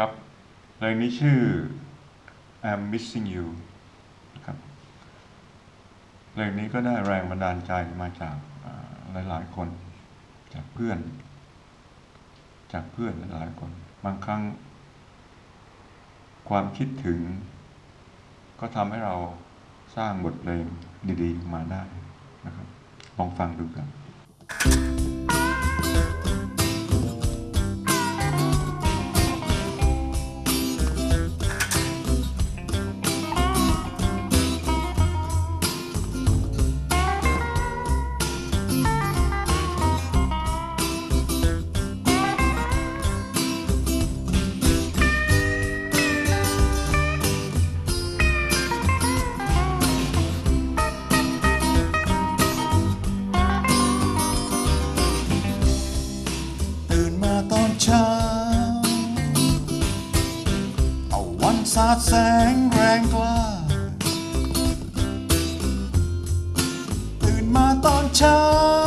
ครับเพลงนี้ชื่อ I'm Missing You นะครับเพลงนี้ก็ได้แรงบันดาลใจมาจากหลาย ๆ คน จากเพื่อน จากเพื่อนหลายๆคน บางครั้ง ความคิดถึง ก็ทำให้เราสร้างบทเพลงดี ๆ มาได้นะครับ ลองฟังดูครัน ดแสงแรงกล้า ตื่นมาตอนเช้า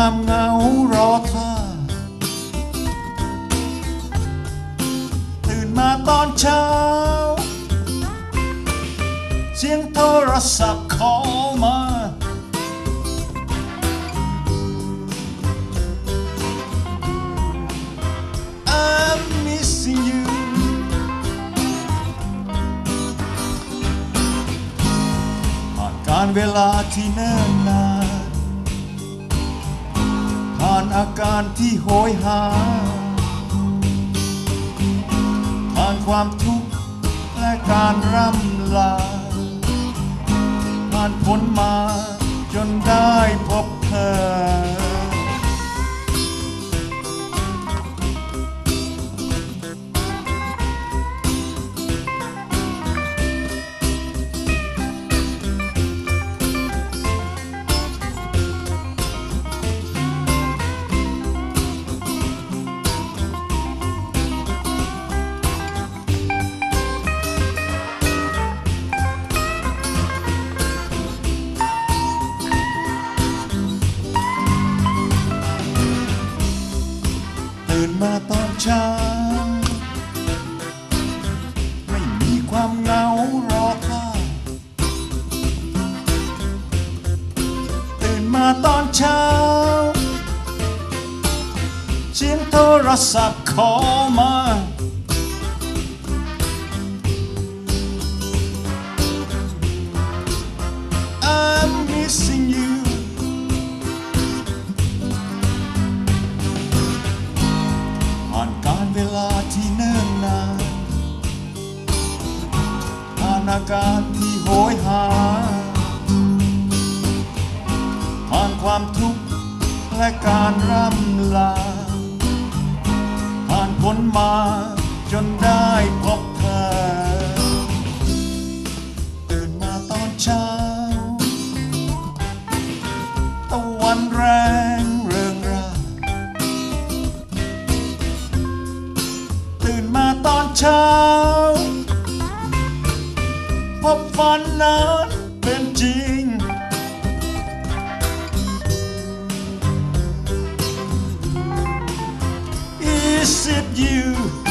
ความเหงารอท่าตื่นมาตอนเช้า เสียงโทรศัพท์ call มา I'm missing you ผ่านการเวลาที่เนิ่น อาการที่โหยหา ผ่านความทุกข์และการร่ำลา ผ่านพ้นมาจนได้พบเธอ ช้า ไม่มีความเหงารอข้าตื่นมาตอนเช้า เสียงโทรศัพท์ขอมา นอาการที่โหยหา ผ่านความทุกข์และการร่ำลา ผ่านพ้นมาจนได้พบเธอ ตื่นมาตอนเช้า ตะวันแรงเริงราตื่นมาตอนเช้า พบฝันนั้นเป็นจริง Is it you? Yeah